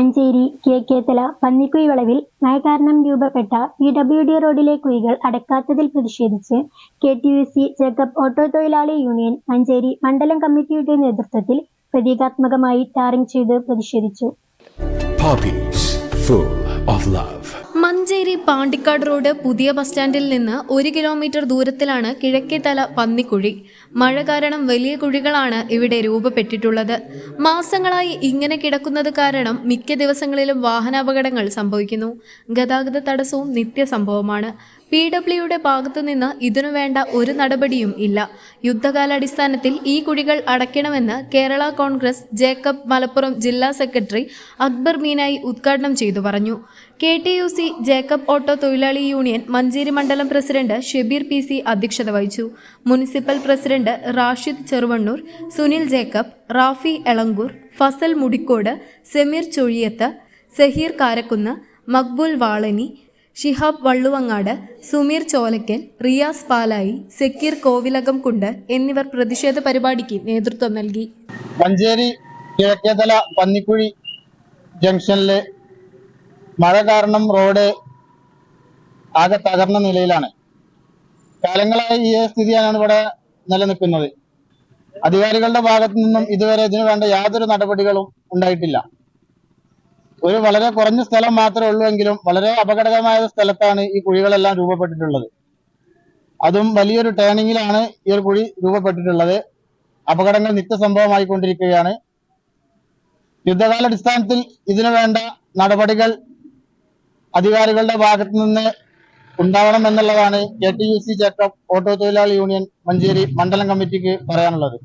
മഞ്ചേരി കിഴക്കേത്തല പന്നിക്കുഴി വളവിൽ മഴ കാരണം രൂപപ്പെട്ട പി ഡബ്ല്യു ഡി റോഡിലെ കുഴികൾ അടക്കാത്തതിൽ പ്രതിഷേധിച്ച് K T U C Jacob auto തൊഴിലാളി യൂണിയൻ മഞ്ചേരി മണ്ഡലം കമ്മിറ്റിയുടെ നേതൃത്വത്തിൽ പ്രതീകാത്മകമായി ടാറിംഗ് ചെയ്ത് പ്രതിഷേധിച്ചു. മഞ്ചേരി പാണ്ടിക്കാട് റോഡ് പുതിയ ബസ് സ്റ്റാൻഡിൽ നിന്ന് ഒരു കിലോമീറ്റർ ദൂരത്തിലാണ് കിഴക്കേതല പന്നിക്കുഴി. മഴ കാരണം വലിയ കുഴികളാണ് ഇവിടെ രൂപപ്പെട്ടിട്ടുള്ളത്. മാസങ്ങളായി ഇങ്ങനെ കിടക്കുന്നത് കാരണം മിക്ക ദിവസങ്ങളിലും വാഹനാപകടങ്ങൾ സംഭവിക്കുന്നു. ഗതാഗത തടസ്സവും നിത്യസംഭവമാണ്. പി ഡബ്ല്യുയുടെ ഭാഗത്തു നിന്ന് ഇതിനു വേണ്ട ഒരു നടപടിയും ഇല്ല. യുദ്ധകാലാടിസ്ഥാനത്തിൽ ഈ കുഴികൾ അടയ്ക്കണമെന്ന് കേരള കോൺഗ്രസ് ജേക്കബ് മലപ്പുറം ജില്ലാ സെക്രട്ടറി അക്ബർ മീനായി ഉദ്ഘാടനം ചെയ്തു പറഞ്ഞു. K T U C Jacob auto തൊഴിലാളി യൂണിയൻ മഞ്ചേരി മണ്ഡലം പ്രസിഡന്റ് ഷെബീർ പി സി അധ്യക്ഷത വഹിച്ചു. Municipal president Rashid Cheruvannur Sunil Jacob Rafi Elankur Fasal Mudikode Sameer Chozhiyath Saheer Karakkunnu Maqbool Valani Shihab Valluvangad Sumeer Cholakkal Riyas Palayi Zakir കോവിലകം കുണ്ട് എന്നിവർ പ്രതിഷേധ പരിപാടിക്ക് നേതൃത്വം നൽകി. മഞ്ചേരി കിഴക്കേതല പന്നിക്കുഴി ജംഗ്ഷനിലെ മഴ കാരണം റോഡ് ആകെ തകർന്ന നിലയിലാണ്. കാലങ്ങളായി ഈ സ്ഥിതിയാണ് ഇവിടെ നിലനിൽക്കുന്നത്. അധികാരികളുടെ ഭാഗത്തു നിന്നും ഇതുവരെ ഇതിനു വേണ്ട യാതൊരു നടപടികളും ഉണ്ടായിട്ടില്ല. ഒരു വളരെ കുറഞ്ഞ സ്ഥലം മാത്രമേ ഉള്ളൂ എങ്കിലും വളരെ അപകടകരമായ സ്ഥലത്താണ് ഈ കുഴികളെല്ലാം രൂപപ്പെട്ടിട്ടുള്ളത്. അതും വലിയൊരു ടേണിങ്ങിലാണ് ഈ ഒരു കുഴി രൂപപ്പെട്ടിട്ടുള്ളത്. അപകടങ്ങൾ നിത്യസംഭവമായിക്കൊണ്ടിരിക്കുകയാണ് യുദ്ധകാലാടിസ്ഥാനത്തിൽ ഇതിനു വേണ്ട നടപടികൾ അധികാരികളുടെ ഭാഗത്തു നിന്ന് ഉണ്ടാവണം എന്നുള്ളതാണ് കെ ടി യു സി ചേട്ടം ഓട്ടോ തൊഴിലാളി യൂണിയൻ മഞ്ചേരി മണ്ഡലം കമ്മിറ്റിക്ക് പറയാനുള്ളത്.